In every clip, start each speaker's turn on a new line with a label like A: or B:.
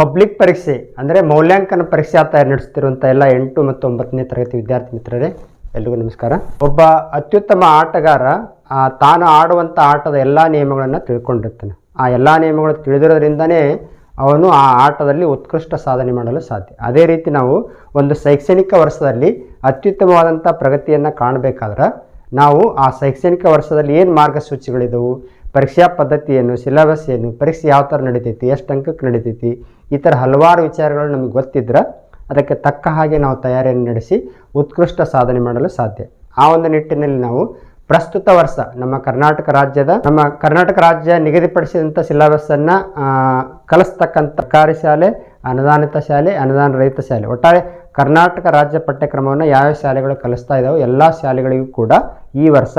A: Public ಪರೀಕ್ಷೆ, ಅಂದರೆ ಮೌಲ್ಯಾಂಕನ ಪರೀಕ್ಷೆ ತಯಾರಿ ನಡೆಸ್ತಿರುವಂಥ ಎಲ್ಲ ಎಂಟು ಮತ್ತು ಒಂಬತ್ತನೇ ತರಗತಿ ವಿದ್ಯಾರ್ಥಿ ಮಿತ್ರರೇ, ಎಲ್ರಿಗೂ ನಮಸ್ಕಾರ. ಒಬ್ಬ ಅತ್ಯುತ್ತಮ ಆಟಗಾರ ತಾನು ಆಡುವಂಥ ಆಟದ ಎಲ್ಲ ನಿಯಮಗಳನ್ನು ತಿಳ್ಕೊಂಡಿರ್ತಾನೆ. ಆ ಎಲ್ಲ ನಿಯಮಗಳು ತಿಳಿದಿರೋದ್ರಿಂದನೇ ಅವನು ಆ ಆಟದಲ್ಲಿ ಉತ್ಕೃಷ್ಟ ಸಾಧನೆ ಮಾಡಲು ಸಾಧ್ಯ. ಅದೇ ರೀತಿ ನಾವು ಒಂದು ಶೈಕ್ಷಣಿಕ ವರ್ಷದಲ್ಲಿ ಅತ್ಯುತ್ತಮವಾದಂಥ ಪ್ರಗತಿಯನ್ನು ಕಾಣಬೇಕಾದ್ರೆ ನಾವು ಆ ಶೈಕ್ಷಣಿಕ ವರ್ಷದಲ್ಲಿ ಏನು ಮಾರ್ಗಸೂಚಿಗಳಿದವು ಪರೀಕ್ಷಾ ಪದ್ಧತಿಯನ್ನು ಸಿಲೆಬಸ್ ಏನು, ಪರೀಕ್ಷೆ ಯಾವ ಥರ ನಡೀತೈತಿ, ಎಷ್ಟು ಅಂಕಕ್ಕೆ ನಡೀತೈತಿ, ಈ ಥರ ಹಲವಾರು ವಿಚಾರಗಳು ನಮಗೆ ಗೊತ್ತಿದ್ರೆ ಅದಕ್ಕೆ ತಕ್ಕ ಹಾಗೆ ನಾವು ತಯಾರಿಯನ್ನು ನಡೆಸಿ ಉತ್ಕೃಷ್ಟ ಸಾಧನೆ ಮಾಡಲು ಸಾಧ್ಯ. ಆ ಒಂದು ನಿಟ್ಟಿನಲ್ಲಿ ನಾವು ಪ್ರಸ್ತುತ ವರ್ಷ ನಮ್ಮ ಕರ್ನಾಟಕ ರಾಜ್ಯದ, ನಮ್ಮ ಕರ್ನಾಟಕ ರಾಜ್ಯ ನಿಗದಿಪಡಿಸಿದಂಥ ಸಿಲೆಬಸ್ಸನ್ನು ಕಲಿಸ್ತಕ್ಕಂಥ ಸರ್ಕಾರಿ ಶಾಲೆ, ಅನುದಾನಿತ ಶಾಲೆ, ಅನುದಾನ ರಹಿತ ಶಾಲೆ. ಒಟ್ಟಾರೆ ಕರ್ನಾಟಕ ರಾಜ್ಯ ಪಠ್ಯಕ್ರಮವನ್ನು ಯಾವ್ಯಾವ ಶಾಲೆಗಳು ಕಲಿಸ್ತಾ ಇದ್ದಾವೆ ಎಲ್ಲ ಶಾಲೆಗಳಿಗೂ ಕೂಡ ಈ ವರ್ಷ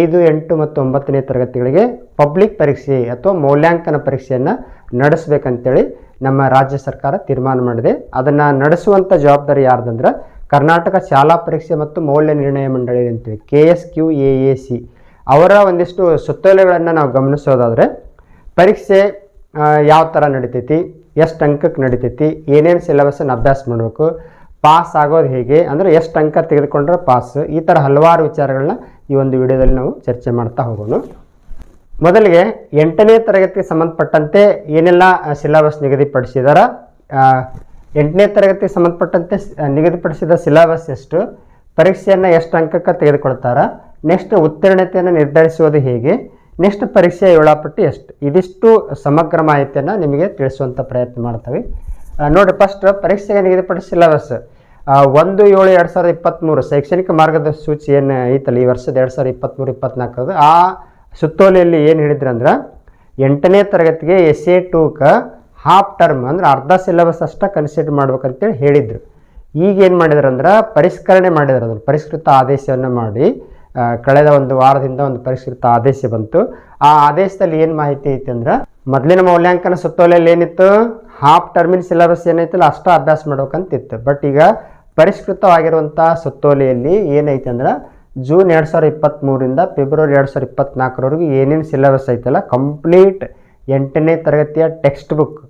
A: ಐದು, ಎಂಟು ಮತ್ತು ಒಂಬತ್ತನೇ ತರಗತಿಗಳಿಗೆ ಪಬ್ಲಿಕ್ ಪರೀಕ್ಷೆ ಅಥವಾ ಮೌಲ್ಯಾಂಕನ ಪರೀಕ್ಷೆಯನ್ನು ನಡೆಸಬೇಕಂತೇಳಿ ನಮ್ಮ ರಾಜ್ಯ ಸರ್ಕಾರ ತೀರ್ಮಾನ ಮಾಡಿದೆ. ಅದನ್ನು ನಡೆಸುವಂಥ ಜವಾಬ್ದಾರಿ ಯಾರ್ದಂದ್ರೆ ಕರ್ನಾಟಕ ಶಾಲಾ ಪರೀಕ್ಷೆ ಮತ್ತು ಮೌಲ್ಯ ನಿರ್ಣಯ ಮಂಡಳಿ ಅಂತೇಳಿ K S Q A A C ಅವರ ಒಂದಿಷ್ಟು ಸುತ್ತೋಲೆಗಳನ್ನು ನಾವು ಗಮನಿಸೋದಾದರೆ ಪರೀಕ್ಷೆ ಯಾವ ಥರ ನಡಿತೈತಿ, ಎಷ್ಟು ಅಂಕಕ್ಕೆ ನಡಿತೈತಿ, ಏನೇನು ಸಿಲೆಬಸನ್ನು ಅಭ್ಯಾಸ ಮಾಡಬೇಕು ಪಾಸ್ ಆಗೋದು ಹೇಗೆ, ಅಂದರೆ ಎಷ್ಟು ಅಂಕ ತೆಗೆದುಕೊಂಡ್ರೆ ಪಾಸ್ ಈ ಥರ ಹಲವಾರು ವಿಚಾರಗಳನ್ನ ಈ ಒಂದು ವಿಡಿಯೋದಲ್ಲಿ ನಾವು ಚರ್ಚೆ ಮಾಡ್ತಾ ಹೋಗೋಣ. ಮೊದಲಿಗೆ ಎಂಟನೇ ತರಗತಿಗೆ ಸಂಬಂಧಪಟ್ಟಂತೆ ಏನೆಲ್ಲ ಸಿಲೆಬಸ್ ನಿಗದಿಪಡಿಸಿದಾರ? ಎಂಟನೇ ತರಗತಿಗೆ ಸಂಬಂಧಪಟ್ಟಂತೆ ನಿಗದಿಪಡಿಸಿದ ಸಿಲೆಬಸ್ ಎಷ್ಟು? ಪರೀಕ್ಷೆಯನ್ನು ಎಷ್ಟು ಅಂಕಕ್ಕೆ ತೆಗೆದುಕೊಳ್ತಾರ? ನೆಕ್ಸ್ಟ್ ಉತ್ತೀರ್ಣತೆಯನ್ನು ನಿರ್ಧರಿಸುವುದು ಹೇಗೆ? ನೆಕ್ಸ್ಟ್ ಪರೀಕ್ಷೆಯ ವೇಳಾಪಟ್ಟಿ ಎಷ್ಟು? ಇದಿಷ್ಟು ಸಮಗ್ರ ಮಾಹಿತಿಯನ್ನು ನಿಮಗೆ ತಿಳಿಸುವಂಥ ಪ್ರಯತ್ನ ಮಾಡ್ತೇವೆ. ನೋಡಿ ಫಸ್ಟ್ ಪರೀಕ್ಷೆಗೆ ನಿಗದಿಪಡಿಸಿದ ಸಿಲೆಬಸ್ ಒಂದು ಏಳು ಎರಡು ಸಾವಿರದ ಇಪ್ಪತ್ತ್ಮೂರು ಶೈಕ್ಷಣಿಕ ಮಾರ್ಗದರ್ಶಿ ಏನು ಐತಲ್ಲ, ಈ ವರ್ಷದ ಎರಡು ಸಾವಿರದ ಇಪ್ಪತ್ತ್ಮೂರು ಇಪ್ಪತ್ತ್ನಾಲ್ಕರದ್ದು ಆ ಸುತ್ತೋಲೆಯಲ್ಲಿ ಏನು ಹೇಳಿದ್ರು ಅಂದ್ರೆ ಎಂಟನೇ ತರಗತಿಗೆ ಎಸ್ ಎ ಟೂಕ ಹಾಫ್ ಟರ್ಮ್ ಅಂದ್ರೆ ಅರ್ಧ ಸಿಲೆಬಸ್ ಅಷ್ಟ ಕನ್ಸಿಡರ್ ಮಾಡ್ಬೇಕಂತೇಳಿ ಹೇಳಿದರು. ಈಗ ಏನು ಮಾಡಿದ್ರು ಅಂದ್ರೆ ಪರಿಷ್ಕರಣೆ ಮಾಡಿದ್ರು ಅದನ್ನು, ಪರಿಷ್ಕೃತ ಆದೇಶವನ್ನು ಮಾಡಿ ಕಳೆದ ಒಂದು ವಾರದಿಂದ ಒಂದು ಪರಿಷ್ಕೃತ ಆದೇಶ ಬಂತು. ಆ ಆದೇಶದಲ್ಲಿ ಏನು ಮಾಹಿತಿ ಐತಿ ಅಂದ್ರೆ ಮೊದಲಿನ ಮೌಲ್ಯಾಂಕನ ಸುತ್ತೋಲೆಯಲ್ಲಿ ಏನಿತ್ತು? ಹಾಫ್ ಟರ್ಮಿನ್ ಸಿಲೆಬಸ್ ಏನೈತಲ್ಲ ಅಷ್ಟು ಅಭ್ಯಾಸ ಮಾಡ್ಬೇಕಂತಿತ್ತು ಬಟ್ ಈಗ ಪರಿಷ್ಕೃತವಾಗಿರುವಂಥ ಸುತ್ತೋಲೆಯಲ್ಲಿ ಏನೈತೆ ಅಂದ್ರೆ ಜೂನ್ ಎರಡು ಸಾವಿರದ ಇಪ್ಪತ್ತ್ಮೂರಿಂದ ಫೆಬ್ರವರಿ ಎರಡು ಸಾವಿರದ ಇಪ್ಪತ್ತ್ನಾಲ್ಕರವರೆಗೂ ಏನೇನು ಸಿಲೆಬಸ್ ಐತಲ್ಲ ಕಂಪ್ಲೀಟ್ ಎಂಟನೇ ತರಗತಿಯ ಟೆಕ್ಸ್ಟ್ ಬುಕ್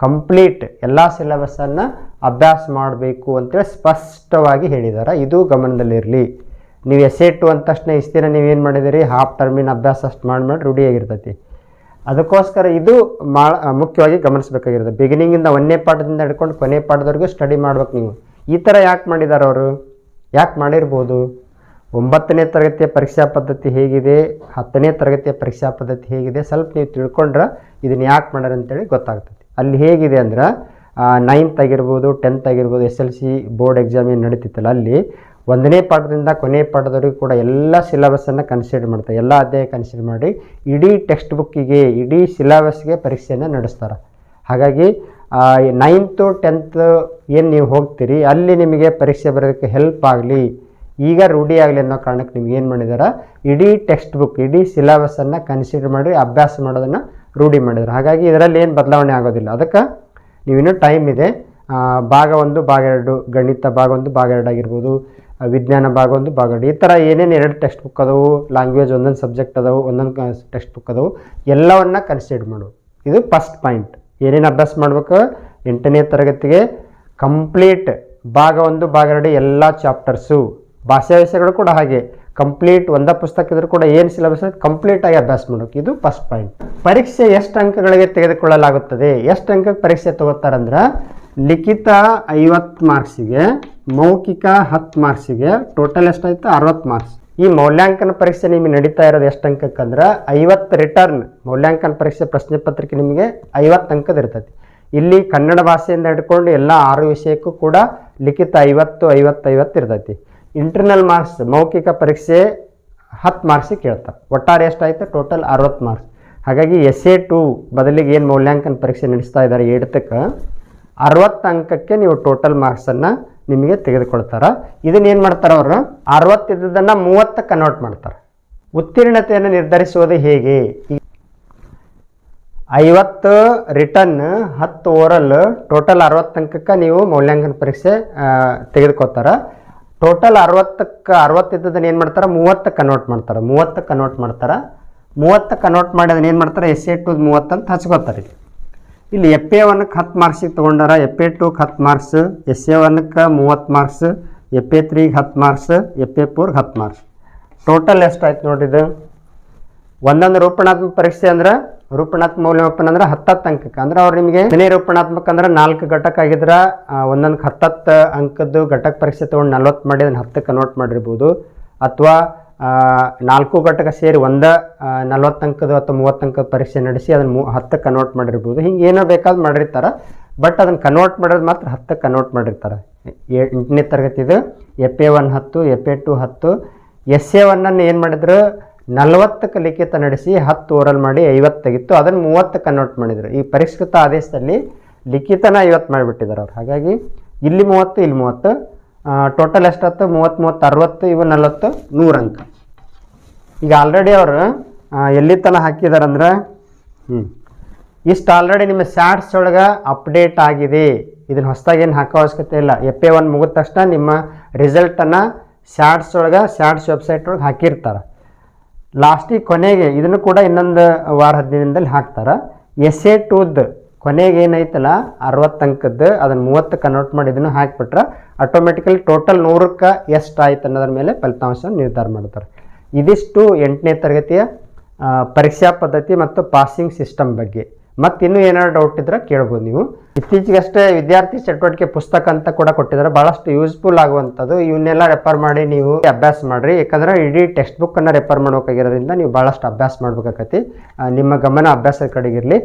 A: ಕಂಪ್ಲೀಟ್ ಎಲ್ಲ ಸಿಲೆಬಸ್ಸನ್ನು ಅಭ್ಯಾಸ ಮಾಡಬೇಕು ಅಂತೇಳಿ ಸ್ಪಷ್ಟವಾಗಿ ಹೇಳಿದ್ದಾರೆ. ಇದು ಗಮನದಲ್ಲಿರಲಿ. ನೀವು ಎಸ್ ಎ ಟು ಅಂದ ತಕ್ಷಣ ಇಷ್ಟು ದಿನ ನೀವೇನು ಮಾಡಿದಿರಿ ಹಾಫ್ ಟರ್ಮಿನ ಅಭ್ಯಾಸ ಅಷ್ಟು ಮಾಡಿ ಮಾಡಿ ರೂಢಿಯಾಗಿರ್ತೈತಿ ಅದಕ್ಕೋಸ್ಕರ ಇದು ಮಾ ಮುಖ್ಯವಾಗಿ ಗಮನಿಸಬೇಕಾಗಿರುತ್ತೆ ಬಿಗಿನಿಂಗಿಂದ ಒಂದನೇ ಪಾಠದಿಂದ ಹಿಡ್ಕೊಂಡು ಕೊನೆ ಪಾಠದವರೆಗೂ ಸ್ಟಡಿ ಮಾಡ್ಬೇಕು ನೀವು. ಈ ಥರ ಯಾಕೆ ಮಾಡಿದ್ದಾರೆ ಅವರು? ಯಾಕೆ ಮಾಡಿರ್ಬೋದು? ಒಂಬತ್ತನೇ ತರಗತಿಯ ಪರೀಕ್ಷಾ ಪದ್ಧತಿ ಹೇಗಿದೆ? ಹತ್ತನೇ ತರಗತಿಯ ಪರೀಕ್ಷಾ ಪದ್ಧತಿ ಹೇಗಿದೆ? ಸ್ವಲ್ಪ ನೀವು ತಿಳ್ಕೊಂಡ್ರೆ ಇದನ್ನು ಯಾಕೆ ಮಾಡ್ಯಾರ ಅಂತೇಳಿ ಗೊತ್ತಾಗ್ತದೆ. ಅಲ್ಲಿ ಹೇಗಿದೆ ಅಂದ್ರೆ ನೈನ್ತ್ ಆಗಿರ್ಬೋದು ಟೆಂತ್ ಆಗಿರ್ಬೋದು S L C board exam ಏನು ನಡೀತಿತ್ತಲ್ಲ, ಅಲ್ಲಿ ಒಂದನೇ ಪಾಠದಿಂದ ಕೊನೆ ಪಾಠದವರೆಗೂ ಕೂಡ ಎಲ್ಲ ಸಿಲೆಬಸ್ಸನ್ನು ಕನ್ಸಿಡರ್ ಮಾಡ್ತಾರೆ. ಎಲ್ಲ ಅಧ್ಯಾಯ ಕನ್ಸಿಡರ್ ಮಾಡಿ, ಇಡೀ ಟೆಕ್ಸ್ಟ್ ಬುಕ್ಕಿಗೆ ಇಡೀ ಸಿಲೆಬಸ್ಗೆ ಪರೀಕ್ಷೆಯನ್ನು ನಡೆಸ್ತಾರೆ. ಹಾಗಾಗಿ ನೈನ್ತು ಟೆಂತ್ ಏನು ನೀವು ಹೋಗ್ತೀರಿ, ಅಲ್ಲಿ ನಿಮಗೆ ಪರೀಕ್ಷೆ ಬರೋದಕ್ಕೆ ಹೆಲ್ಪ್ ಆಗಲಿ. ಈಗ ರೂಢಿ ಆಗಲಿ ಅನ್ನೋ ಕಾರಣಕ್ಕೆ ನಿಮ್ಗೆ ಏನು ಮಾಡಿದಾರೆ, ಇಡೀ ಟೆಕ್ಸ್ಟ್ ಬುಕ್ ಇಡೀ ಸಿಲೆಬಸ್ಸನ್ನು ಕನ್ಸಿಡರ್ ಮಾಡಿ, ಅಭ್ಯಾಸ ಮಾಡೋದನ್ನು ರೂಢಿ ಮಾಡಿದ್ರು. ಹಾಗಾಗಿ ಇದರಲ್ಲಿ ಏನು ಬದಲಾವಣೆ ಆಗೋದಿಲ್ಲ. ಅದಕ್ಕೆ ನೀವಿನ್ನೂ ಟೈಮ್ ಇದೆ. ಭಾಗ ಒಂದು, ಭಾಗ ಎರಡು, ಗಣಿತ ಭಾಗ ಒಂದು, ಭಾಗ ಎರಡು ಆಗಿರ್ಬೋದು ವಿಜ್ಞಾನ ಭಾಗ ಒಂದು, ಭಾಗ ಎರಡು. ಈ ಥರ ಏನೇನು ಎರಡು ಟೆಕ್ಸ್ಟ್ ಬುಕ್ ಅದಾವು ಲ್ಯಾಂಗ್ವೇಜ್ ಒಂದೊಂದು ಸಬ್ಜೆಕ್ಟ್ ಅದಾವು, ಒಂದೊಂದು ಟೆಕ್ಸ್ಟ್ ಬುಕ್ ಅದಾವು, ಎಲ್ಲವನ್ನ ಕನ್ಸಿಡರ್ ಮಾಡು. ಇದು ಫಸ್ಟ್ ಪಾಯಿಂಟ್ ಏನೇನು ಅಭ್ಯಾಸ ಮಾಡಬೇಕು? ಎಂಟನೇ ತರಗತಿಗೆ ಕಂಪ್ಲೀಟ್ ಭಾಗ ಒಂದು, ಭಾಗ ಎರಡು ಎಲ್ಲ ಚಾಪ್ಟರ್ಸು ಭಾಷಾ ವಿಷಯಗಳು ಕೂಡ ಹಾಗೆ. ಕಂಪ್ಲೀಟ್ ಒಂದ ಪುಸ್ತಕ ಇದ್ರೂ ಕೂಡ ಏನು ಸಿಲೆಬಸ್ ಕಂಪ್ಲೀಟಾಗಿ ಅಭ್ಯಾಸ ಮಾಡೋಕೆ ಇದು ಫಸ್ಟ್ ಪಾಯಿಂಟ್ ಪರೀಕ್ಷೆ ಎಷ್ಟು ಅಂಕಗಳಿಗೆ ತೆಗೆದುಕೊಳ್ಳಲಾಗುತ್ತದೆ? ಎಷ್ಟು ಅಂಕಕ್ಕೆ ಪರೀಕ್ಷೆ ತಗೋತಾರಂದ್ರೆ ಲಿಖಿತ ಐವತ್ತು ಮಾರ್ಕ್ಸಿಗೆ ಮೌಖಿಕ ಹತ್ತು ಮಾರ್ಕ್ಸಿಗೆ ಟೋಟಲ್ ಎಷ್ಟಾಯಿತು ಅರವತ್ತು ಮಾರ್ಕ್ಸ್ ಈ ಮೌಲ್ಯಾಂಕನ ಪರೀಕ್ಷೆ ನಿಮಗೆ ನಡೀತಾ ಇರೋದು ಎಷ್ಟು ಅಂಕಕ್ಕೆ ಅಂದ್ರೆ ಐವತ್ತು ರಿಟರ್ನ್ ಮೌಲ್ಯಾಂಕನ ಪರೀಕ್ಷೆ ಪ್ರಶ್ನೆ ಪತ್ರಿಕೆ ನಿಮಗೆ ಐವತ್ತು ಅಂಕದ ಇರ್ತೈತಿ. ಇಲ್ಲಿ ಕನ್ನಡ ಭಾಷೆಯಿಂದ ಹಿಡ್ಕೊಂಡು ಎಲ್ಲ ಆರು ವಿಷಯಕ್ಕೂ ಕೂಡ ಲಿಖಿತ ಐವತ್ತು ಐವತ್ತು ಐವತ್ತು ಇರ್ತೈತಿ. ಇಂಟರ್ನಲ್ ಮಾರ್ಕ್ಸ್ ಮೌಖಿಕ ಪರೀಕ್ಷೆ ಹತ್ತು ಮಾರ್ಕ್ಸಿಗೆ ಕೇಳ್ತಾರೆ. ಒಟ್ಟಾರೆ ಎಷ್ಟಾಯಿತು? ಟೋಟಲ್ ಅರವತ್ತು ಮಾರ್ಕ್ಸ್ ಹಾಗಾಗಿ ಎಸ್ ಎ ಟು ಬದಲಿಗೆ ಏನು ಮೌಲ್ಯಾಂಕನ ಪರೀಕ್ಷೆ ನಡೆಸ್ತಾ ಇದ್ದಾರೆ ಎಡ್ತಕ್ಕೆ ಅರವತ್ತು ಅಂಕಕ್ಕೆ ನೀವು ಟೋಟಲ್ ಮಾರ್ಕ್ಸನ್ನು ನಿಮಗೆ ತೆಗೆದುಕೊಳ್ತಾರೆ. ಇದನ್ನ ಏನು ಮಾಡ್ತಾರೆ ಅವರು ಅರವತ್ತಿದ್ದದನ್ನು ಮೂವತ್ತು ಕನ್ವರ್ಟ್ ಮಾಡ್ತಾರೆ. ಉತ್ತೀರ್ಣತೆಯನ್ನು ನಿರ್ಧರಿಸುವುದು ಹೇಗೆ? ಐವತ್ತು ರಿಟರ್ನ್ ಹತ್ತು ಓರಲ್ ಟೋಟಲ್ ಅರವತ್ತು ಅಂಕಕ್ಕೆ ನೀವು ಮೌಲ್ಯಾಂಕನ ಪರೀಕ್ಷೆ ತೆಗೆದುಕೊತಾರೆ ಟೋಟಲ್ ಅರವತ್ತಕ್ಕೆ, ಅರವತ್ತಿದ್ದದನ್ನು ಏನು ಮಾಡ್ತಾರೆ? ಮೂವತ್ತು ಕನ್ವರ್ಟ್ ಮಾಡ್ತಾರೆ. ಮೂವತ್ತು ಕನ್ವರ್ಟ್ ಮಾಡ್ತಾರೆ. ಮೂವತ್ತು ಕನ್ವರ್ಟ್ ಮಾಡಿ ಏನು ಮಾಡ್ತಾರೆ? ಎಸ್ ಎ ಟು ಮೂವತ್ತಂತ ಹಚ್ಕೋತಾರೆ ಇಲ್ಲಿ ಎಪ್ಪೆ ಎ ಒನ್ಕ್ಕೆ ಹತ್ತು ಮಾರ್ಕ್ಸಿಗೆ ತೊಗೊಂಡಾರ ಎಫ್ ಎ ಟೂಗೆ ಹತ್ತು ಮಾರ್ಕ್ಸ್ ಎಸ್ ಎ ಒನ್ಕ್ಕೆ ಮೂವತ್ತು ಮಾರ್ಕ್ಸ್ ಎಫ್ ಎ ತ್ರೀಗೆ ಹತ್ತು ಮಾರ್ಕ್ಸ್ ಎಫ್ ಎ ಫೋರ್ಗೆ ಹತ್ತು ಮಾರ್ಕ್ಸ್ ಟೋಟಲ್ ಎಷ್ಟಾಯ್ತು ಇದು? ಒಂದೊಂದು ರೂಪಣಾತ್ಮಕ ಪರೀಕ್ಷೆ ಅಂದ್ರೆ ರೂಪಣಾತ್ಮಕ ಮೌಲ್ಯಮಾಪನ ಅಂದ್ರೆ ಹತ್ತತ್ತು ಅಂಕಕ್ಕೆ. ಅಂದ್ರೆ ಅವ್ರು ನಿಮಗೆ ಮನೆ ರೂಪಣಾತ್ಮಕ ಅಂದ್ರೆ ನಾಲ್ಕು ಘಟಕ ಆಗಿದ್ರೆ ಒಂದೊಂದು ಹತ್ತತ್ತು ಅಂಕದ್ದು ಘಟಕ ಪರೀಕ್ಷೆ ತೊಗೊಂಡು ನಲ್ವತ್ತು ಮಾಡಿ ಅದನ್ನು ಹತ್ತಕ್ಕೆ ಕನ್ವರ್ಟ್ ಮಾಡಿರ್ಬೋದು. ಅಥವಾ ನಾಲ್ಕು ಘಟಕ ಸೇರಿ ಒಂದ ನಲ್ವತ್ತು ಅಂಕದ ಅಥವಾ ಮೂವತ್ತು ಅಂಕದ ಪರೀಕ್ಷೆ ನಡೆಸಿ ಅದನ್ನು ಮೂ, ಹತ್ತಕ್ಕೆ ಕನ್ವರ್ಟ್ ಮಾಡಿರ್ಬೋದು. ಹಿಂಗೆ ಏನೋ ಬೇಕಾದ್ರೂ ಮಾಡಿರ್ತಾರೆ. ಬಟ್ ಅದನ್ನು ಕನ್ವರ್ಟ್ ಮಾಡೋದು ಮಾತ್ರ ಹತ್ತಕ್ಕೆ ಕನ್ವರ್ಟ್ ಮಾಡಿರ್ತಾರೆ. ಎಂಟನೇ ತರಗತಿದು ಎಫ್ ಎ ಒನ್ ಹತ್ತು ಎಫ್ ಎ ಟು ಹತ್ತು. ಎಸ್ ಎ ಒನ್ನನ್ನು ಏನು ಮಾಡಿದ್ರು? ನಲವತ್ತಕ್ಕೆ ಲಿಖಿತ ನಡೆಸಿ ಹತ್ತು ಓರಲ್ ಮಾಡಿ ಐವತ್ತು ತೆಗಿತ್ತು. ಅದನ್ನು ಮೂವತ್ತಕ್ಕೆ ಕನ್ವರ್ಟ್ ಮಾಡಿದರು. ಈ ಪರಿಷ್ಕೃತ ಆದೇಶದಲ್ಲಿ ಲಿಖಿತನ ಐವತ್ತು ಮಾಡಿಬಿಟ್ಟಿದ್ದಾರೆ ಅವ್ರು. ಹಾಗಾಗಿ ಇಲ್ಲಿ ಮೂವತ್ತು ಇಲ್ಲಿ ಮೂವತ್ತು. ಟೋಟಲ್ ಎಷ್ಟಾಯ್ತು ಮೂವತ್ತು ಮೂವತ್ತು, ಅರವತ್ತು, ಇವು ನಲವತ್ತು, ನೂರು ಅಂಕ. ಈಗ ಆಲ್ರೆಡಿ ಅವರು ಎಲ್ಲಿ ತನಕ ಹಾಕಿದಾರಂದ್ರೆ ಹ್ಞೂ ಇಷ್ಟು ಆಲ್ರೆಡಿ ನಿಮ್ಮ ಸ್ಯಾಟ್ಸ್ ಒಳಗೆ ಅಪ್ಡೇಟ್ ಆಗಿದೆ. ಇದನ್ನು ಹೊಸದಾಗಿ ಏನು ಹಾಕೋ ಅವಶ್ಯಕತೆ ಇಲ್ಲ. ಎಫ್ ಎ ಒನ್ ಮುಗಿದ ತಕ್ಷಣ ನಿಮ್ಮ ರಿಸಲ್ಟನ್ನು ಸ್ಯಾಟ್ಸ್ ಒಳಗೆ ಸ್ಯಾಟ್ಸ್ ವೆಬ್ಸೈಟ್ ಒಳಗೆ ಹಾಕಿರ್ತಾರೆ. ಲಾಸ್ಟಿಗೆ ಕೊನೆಗೆ ಇದನ್ನು ಕೂಡ ಇನ್ನೊಂದು ವಾರ ಹದಿನೈದು ದಿನದಲ್ಲಿ ಹಾಕ್ತಾರೆ. ಎಸ್ ಎ ಟೂದ್ ಕೊನೆಗೆ ಏನೈತಲ್ಲ ಅರವತ್ತು ಅಂಕದ್ದು, ಅದನ್ನು ಮೂವತ್ತು ಕನ್ವರ್ಟ್ ಮಾಡಿ ಇದನ್ನು ಹಾಕಿಬಿಟ್ರೆ ಆಟೋಮೆಟಿಕಲಿ ಟೋಟಲ್ ನೂರಕ್ಕೆ ಎಷ್ಟು ಆಯ್ತು ಅನ್ನೋದ್ರ ಮೇಲೆ ಫಲಿತಾಂಶ ನಿರ್ಧಾರ ಮಾಡ್ತಾರೆ. ಇದಿಷ್ಟು ಎಂಟನೇ ತರಗತಿಯ ಪರೀಕ್ಷಾ ಪದ್ಧತಿ ಮತ್ತು ಪಾಸಿಂಗ್ ಸಿಸ್ಟಮ್ ಬಗ್ಗೆ. ಮತ್ತು ಇನ್ನೂ ಏನಾದ್ರು ಡೌಟ್ ಇದ್ರೆ ಕೇಳ್ಬೋದು ನೀವು. ಇತ್ತೀಚೆಗಷ್ಟೇ ವಿದ್ಯಾರ್ಥಿ ಚಟುವಟಿಕೆ ಪುಸ್ತಕ ಅಂತ ಕೂಡ ಕೊಟ್ಟಿದ್ದಾರೆ. ಭಾಳಷ್ಟು ಯೂಸ್ಫುಲ್ ಆಗುವಂಥದ್ದು. ಇವನ್ನೆಲ್ಲ ರೆಫರ್ ಮಾಡಿ ನೀವು ಅಭ್ಯಾಸ ಮಾಡಿರಿ. ಯಾಕಂದ್ರೆ ಇಡೀ ಟೆಕ್ಸ್ಟ್ ಬುಕ್ಕನ್ನು ರೆಫರ್ ಮಾಡಬೇಕಾಗಿರೋದ್ರಿಂದ ನೀವು ಭಾಳಷ್ಟು ಅಭ್ಯಾಸ ಮಾಡ್ಬೇಕಾಗತ್ತೆ. ನಿಮ್ಮ ಗಮನ ಅಭ್ಯಾಸದ ಕಡೆಗಿರಲಿ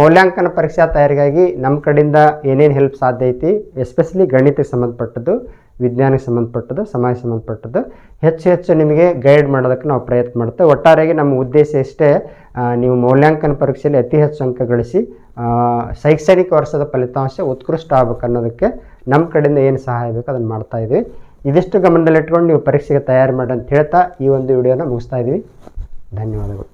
A: ಮೌಲ್ಯಾಂಕನ ಪರೀಕ್ಷಾ ತಯಾರಿಗಾಗಿ ನಮ್ಮ ಕಡೆಯಿಂದ ಏನೇನು ಹೆಲ್ಪ್ ಸಾಧ್ಯ ಐತಿ ಎಸ್ಪೆಷಲಿ ಗಣಿತಕ್ಕೆ ಸಂಬಂಧಪಟ್ಟದ್ದು. ವಿಜ್ಞಾನಕ್ಕೆ ಸಂಬಂಧಪಟ್ಟದ್ದು ಸಮಾಜ ಸಂಬಂಧಪಟ್ಟದ್ದು. ಹೆಚ್ಚು ಹೆಚ್ಚು ನಿಮಗೆ ಗೈಡ್ ಮಾಡೋದಕ್ಕೆ ನಾವು ಪ್ರಯತ್ನ ಮಾಡ್ತೇವೆ. ಒಟ್ಟಾರೆಯಾಗಿ ನಮ್ಮ ಉದ್ದೇಶ ಇಷ್ಟೇ ನೀವು ಮೌಲ್ಯಾಂಕನ ಪರೀಕ್ಷೆಯಲ್ಲಿ ಅತಿ ಹೆಚ್ಚು ಅಂಕ ಗಳಿಸಿ ಶೈಕ್ಷಣಿಕ ವರ್ಷದ ಫಲಿತಾಂಶ ಉತ್ಕೃಷ್ಟ ಆಗ್ಬೇಕು ಅನ್ನೋದಕ್ಕೆ ನಮ್ಮ ಕಡೆಯಿಂದ ಏನು ಸಹಾಯ ಬೇಕು ಅದನ್ನು ಮಾಡ್ತಾ ಇದ್ವಿ. ಇದಿಷ್ಟು ಗಮನದಲ್ಲಿಟ್ಕೊಂಡು ನೀವು ಪರೀಕ್ಷೆಗೆ ತಯಾರು ಮಾಡಿ ಅಂತ ಹೇಳ್ತಾ ಈ ಒಂದು ವಿಡಿಯೋನ ಮುಗಿಸ್ತಾ ಇದ್ದೀವಿ ಧನ್ಯವಾದಗಳು.